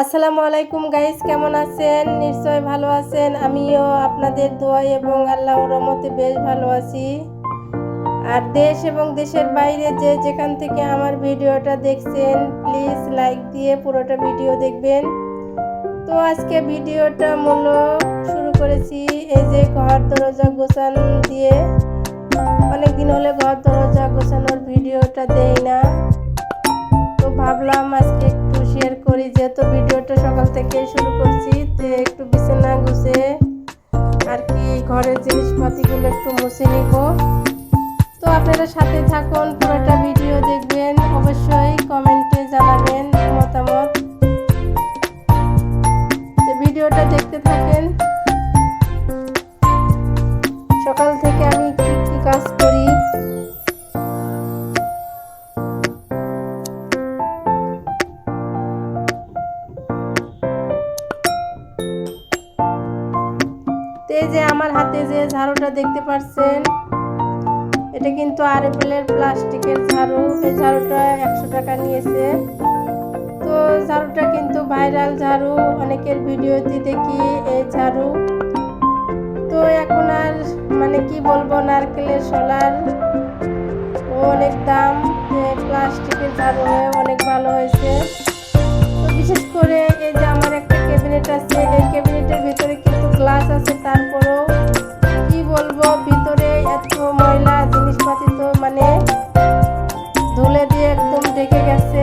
আসসালামু আলাইকুম গাইস, কেমন আছেন? নিশ্চয় ভালো আছেন। আমিও আপনাদের দোয়া এবং আল্লাহর রহমতে বেশ ভালো আছি। আর দেশ এবং দেশের বাইরে যে যেখান থেকে আমার ভিডিওটা দেখছেন প্লিজ লাইক দিয়ে পুরোটা ভিডিও দেখবেন। তো আজকে ভিডিওটা মূল শুরু করেছি এই যে ঘর দরজা গোছান দিয়ে। অনেক দিন হলে ঘর দরজা গোছানোর ভিডিওটা দেই না। তো ভাবলাম আজকে শেয়ার করি, যেহেতু ভিডিওটা সকাল থেকে শুরু করছি, তো একটু বিছানা গুছে আর কি ঘরের জিনিসপাতিগুলো একটু মুছে নিব। তো আপনারা সাথে থাকুন, পুরোটা ভিডিও দেখবেন। তো এই যে আমার হাতে যে ঝাড়ুটা দেখতে পাচ্ছেন এটা কিন্তু আরএফএলের প্লাস্টিকের ঝাড়ু। এই ঝাড়ুটা একশো টাকা নিয়েছে। তো ঝাড়ুটা কিন্তু ভাইরাল ঝাড়ু, অনেকের ভিডিওতে দেখি এই ঝাড়ু। তো এখন আর মানে কি বলব, নারকেলের সোলার অনেক দাম প্লাস্টিকের ঝাড়ু হয়ে অনেক ভালো হয়েছে। তো বিশেষ করে এই যে ক্যাবিনেট আছে, এই ক্যাবিনেটের ভিতরে কিন্তু গ্লাস আছে, তারপরেও কি বলব, ভিতরে এত ময়লা, জিনিসপাতি তো মানে ধুলে দিয়ে একদম ঢেকে গেছে।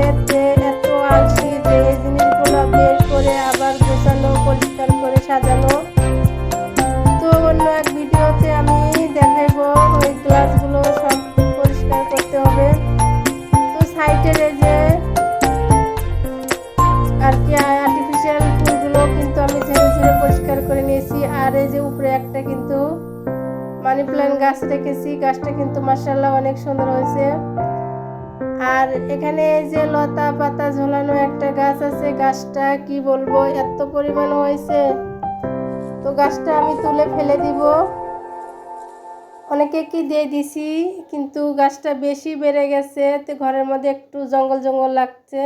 নিয়েছি আর এই যে উপরে একটা কিন্তু মানি প্ল্যান্ট গাছ রেখেছি গাছটা কিন্তু মার্শাল্লাহ অনেক সুন্দর হয়েছে। আর এখানে এই যে লতা পাতা ঝোলানো একটা গাছ আছে। গাছটা কি বলব, এত পরিমাণ হয়েছে। তো গাছটা আমি তুলে ফেলে দিব। অনেকে কি দিয়ে দিছি, কিন্তু গাছটা বেশি বেড়ে গেছে। তো ঘরের মধ্যে একটু জঙ্গল জঙ্গল লাগছে।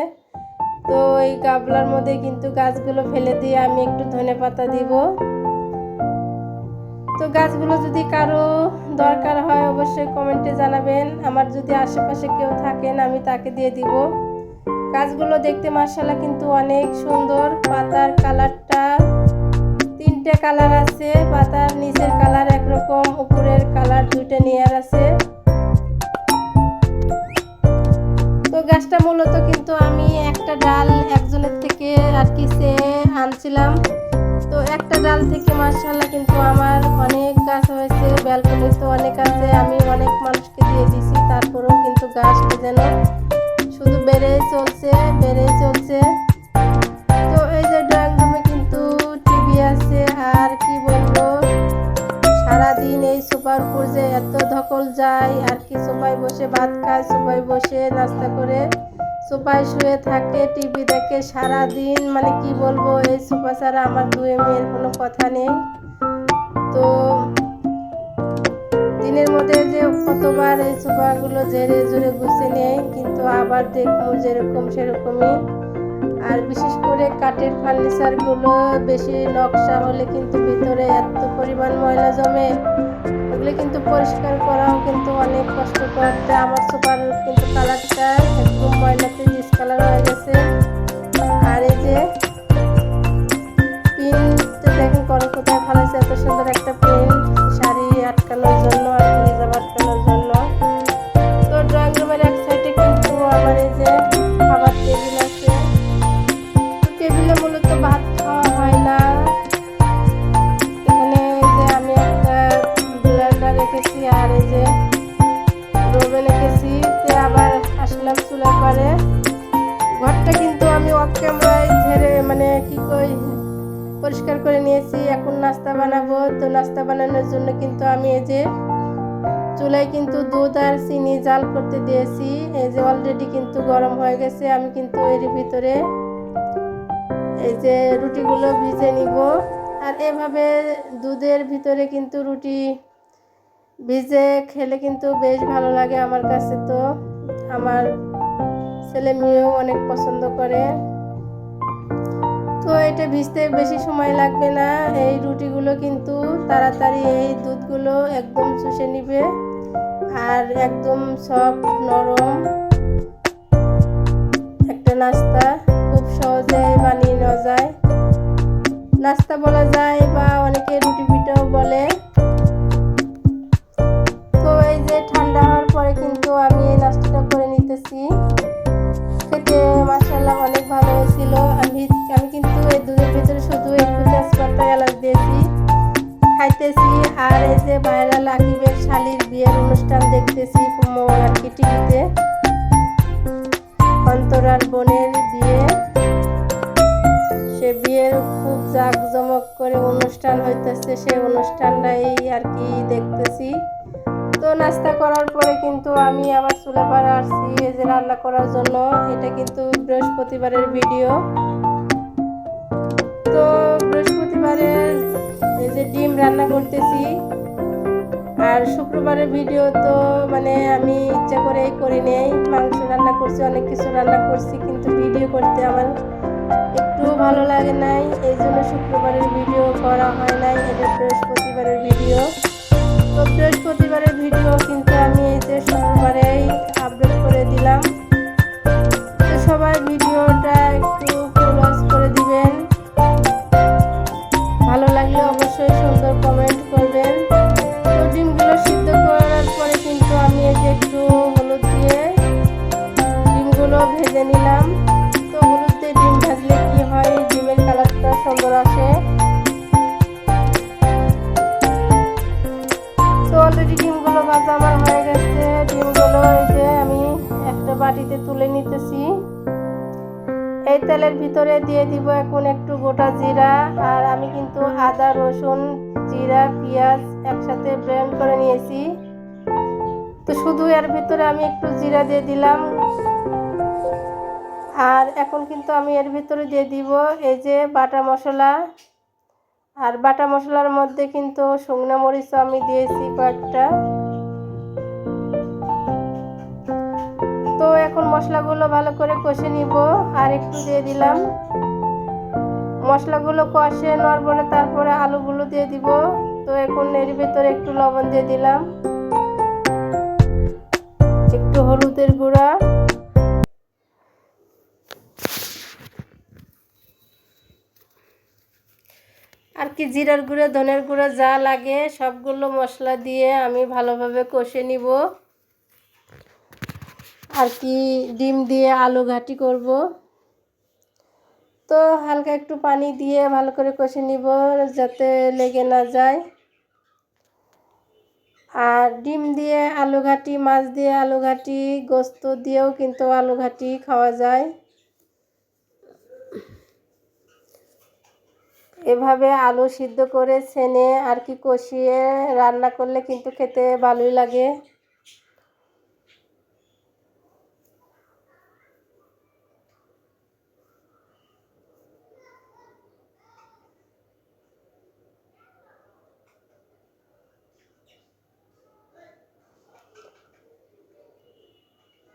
তো এই গাবলার মধ্যে কিন্তু গাছগুলো ফেলে দিয়ে আমি একটু ধনে পাতা দিব। তো গাছগুলো যদি কারও দরকার হয় অবশ্যই কমেন্টে জানাবেন। আমার যদি আশেপাশে কেউ থাকেন, আমি তাকে দিয়ে দিব। গাছগুলো দেখতে মার্শাল্লাহ কিন্তু অনেক সুন্দর। পাতার কালারটা তিনটে কালার আছে, পাতার নিচের কালার একরকম, উপরের কালার দুইটা নিয়ার আছে। তো গাছটা মূলত কিন্তু আমি একটা ডাল একজনের থেকে আর কি সে আনছিলাম। তো একটা ডাল থেকে মার্শাল্লাহ কিন্তু আমার অনেক গাছ হয়েছে ব্যালকনি তো অনেক আছে, আমি অনেক মানুষকে দিয়ে দিছি, তারপরেও কিন্তু গাছটা যেন শুধু বেড়েই চলছে বেড়েই চলছে। তো এই যে ড্রয়িং রুমে কিন্তু টিভি আছে, আর কি বলব, সারাদিন এই সোফার উপর যে এত ধকল যায়, আর কি সোফায় বসে ভাত খায় সোফায় বসে নাস্তা করে। সোফায় শুয়ে থাকে, টিভি দেখে সারা দিন মানে কি বলব, এই সোফা ছাড়া আমার দুয়ে মেয়ের কোনো কথা নেই। তো দিনের মধ্যে যে কতবার এই সোফাগুলো জেরে জোরে গুছে নেয় কিন্তু আবার দেখব যেরকম সেরকমই। আর বিশেষ করে কাঠের ফার্নিচারগুলো বেশি নকশা হলে কিন্তু ভিতরে এত পরিমাণ ময়লা জমে ওগুলো কিন্তু পরিষ্কার করাও কিন্তু অনেক কষ্টকর। আমার সুপার কিন্তু কালারটা একদম ময়লাতে ডিসকালার হয়ে গেছে। আর এই যে, পিনটা দেখেন কোনো কোথায় ফালাইছে এত সুন্দর একটা মানে কি কই, পরিষ্কার করে নিয়েছি, এখন নাস্তা বানাবো। তো নাস্তা বানানোর জন্য কিন্তু আমি এই যে চুলায় কিন্তু দুধ আর চিনি জাল করতে দিয়েছি। এই যে অলরেডি কিন্তু গরম হয়ে গেছে, আমি কিন্তু এর ভিতরে এই যে রুটিগুলো ভিজে নিব। আর এভাবে দুধের ভিতরে কিন্তু রুটি ভিজে খেলে কিন্তু বেশ ভালো লাগে আমার কাছে তো। আমার ছেলে মেয়েও অনেক পছন্দ করে। তো এটা ভিজতে বেশি সময় লাগবে না। এই রুটিগুলো কিন্তু তাড়াতাড়ি এই দুধগুলো একদম চুষে নিবে আর একদম সফট নরম একটা নাস্তা খুব সহজে বানিয়ে নেওয়া যায়। নাস্তা বলা যায় বা অনেকে রুটি পিঠাও বলে। তো এই যে ঠান্ডা হওয়ার পরে কিন্তু আমি এই নাস্তাটা করে নিতেছি। খেতে মাসাল্লাহ অনেক ভালো হয়েছিল। আমি আর কি দেখতেছি। তো নাস্তা করার পরে কিন্তু আমি আবার চুলে পাড়া আসছি এই যে রান্না করার জন্য। এটা কিন্তু বৃহস্পতিবারের ভিডিও। তো বৃহস্পতিবারের এই যে ডিম রান্না করতেছি। আর শুক্রবারের ভিডিও তো মানে আমি ইচ্ছা করেই করি নেই। মাংস রান্না করছি, অনেক কিছু রান্না করছি, কিন্তু ভিডিও করতে আমার একটু ভালো লাগে নাই। এই জন্য শুক্রবারের ভিডিও করা হয় নাই এটা বৃহস্পতিবারের ভিডিও। তো বৃহস্পতিবারের ভিডিও কিন্তু আমি এই যে শুক্রবারেই আপলোড করে দিলাম। সবাই ভিডিওটা একটু ক্লোজ করে দিবেন। ভালো লাগলে অবশ্যই সুন্দর কমেন্ট করবেন। তো ডিমগুলো সিদ্ধ করার পরে কিন্তু আমি এই যে একটু হলুদ দিয়ে ডিমগুলো ভেজে নিলাম। তো হলুদ দিয়ে ডিম ভাজলে কি হয়? ডিমের কালারটা সুন্দর আসে। ভাজা আমার হয়ে গেছে, ডিমগুলো এই যে আমি একটা বাটিতে তুলে নিতেছি। এই তেলের ভিতরে দিয়ে দিব এখন একটু গোটা জিরা আর আমি কিন্তু আদা, রসুন, জিরা, পেঁয়াজ একসাথে ব্লেন্ড করে নিয়েছি। তো শুধু এর ভিতরে আমি একটু জিরা দিয়ে দিলাম। আর এখন কিন্তু আমি এর ভিতরে দিয়ে দিব এই যে বাটা মশলা। আর বাটা মশলার মধ্যে কিন্তু শুকনো মরিচও আমি দিয়েছি কয়েকটা। এখন মশলাগুলো ভালো করে কষে নিব আর একটু দিয়ে দিলাম। মশলাগুলো কষে নেওয়ার পরে তারপরে আলুগুলো দিয়ে দিব। তো এখন এর ভিতরে একটু লবণ দিয়ে দিলাম। একটু হলুদের গুঁড়া। আর কি জিরার গুঁড়া, ধনের গুঁড়া যা লাগে সবগুলো মশলা দিয়ে আমি ভালোভাবে কষে নিব। আর কি ডিম দিয়ে আলু ঘাটি করব। তো হালকা একটু পানি দিয়ে ভালো করে কষে নিব যাতে লেগে না যায়। আর ডিম দিয়ে আলু ঘাটি, মাছ দিয়ে আলু ঘাটি, গোস্ত দিয়েও কিন্তু আলু ঘাটি খাওয়া যায়। এভাবে আলু সিদ্ধ করে, ছেনে আর কি কষিয়ে রান্না করলে কিন্তু খেতে ভালোই লাগে।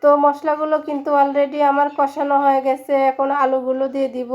তো মশলাগুলো কিন্তু অলরেডি আমার কষানো হয়ে গেছে এখন আলুগুলো দিয়ে দিব।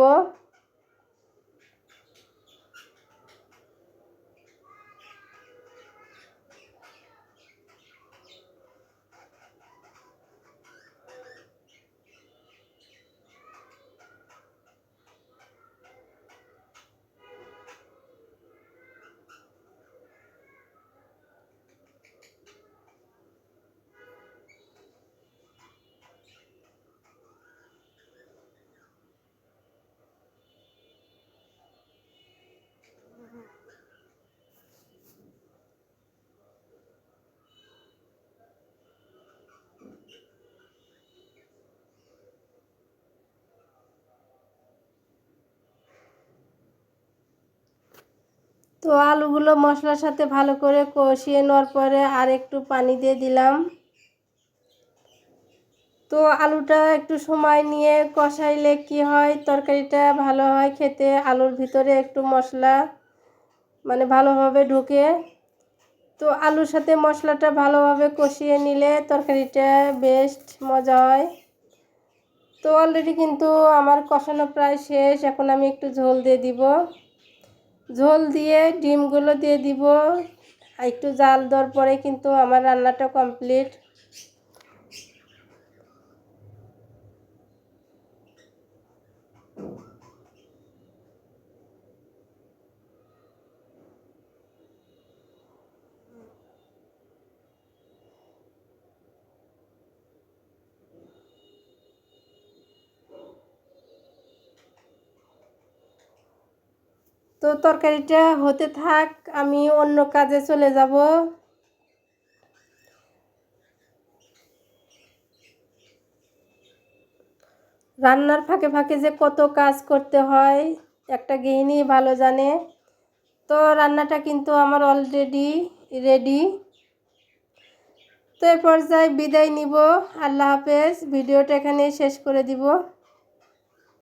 তো আলুগুলো মশলার সাথে ভালো করে কষিয়ে নেওয়ার পরে আর একটু পানি দিয়ে দিলাম। তো আলুটা একটু সময় নিয়ে কষাইলে কি হয়? তরকারিটা ভালো হয় খেতে, আলুর ভিতরে একটু মশলা মানে ভালোভাবে ঢুকে। তো আলুর সাথে মশলাটা ভালোভাবে কষিয়ে নিলে তরকারিটা বেস্ট মজা হয়। তো অলরেডি কিন্তু আমার কষানো প্রায় শেষ, এখন আমি একটু ঝোল দিয়ে দিব। ঝোল দিয়ে ডিমগুলো দিয়ে দিব। একটু জাল দেওয়ার পরে কিন্তু আমার রান্নাটা কমপ্লিট তো তরকারিটা হতে থাক, আমি অন্য কাজে চলে যাব। রান্নার ফাঁকে ফাঁকে যে কত কাজ করতে হয়, একটা গৃহিণী ভালো জানে। তো রান্নাটা কিন্তু আমার অলরেডি রেডি তো এ পর্যায়ে বিদায় নিব। আল্লাহ হাফেজ, ভিডিওটা এখানে শেষ করে দিব।